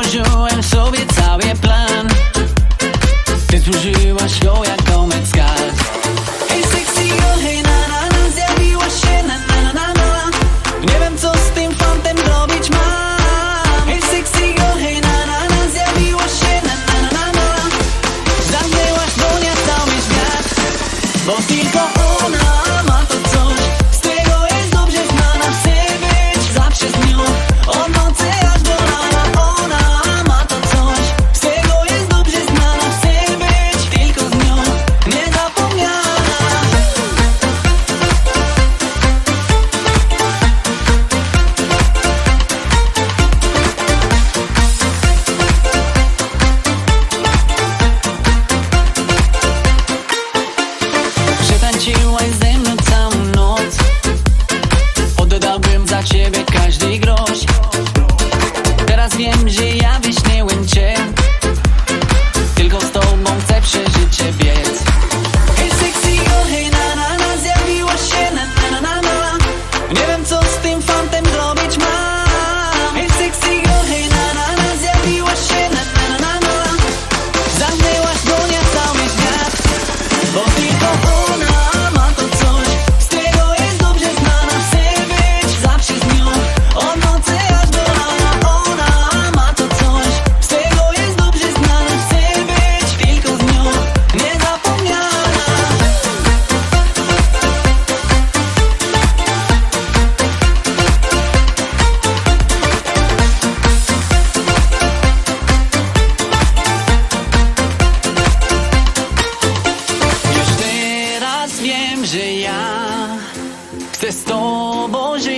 Ułożyłem sobie cały plan Ty służyłaś go jak domek z Hej sexy girl, hej na na na Zjawiłaś się na na na na na Nie wiem co z tym fantem robić mam Hej sexy girl, hej na na na Zjawiłaś się na na na na na Zamknęłaś dłonia cały świat bo tylko ona że ja chcę z tobą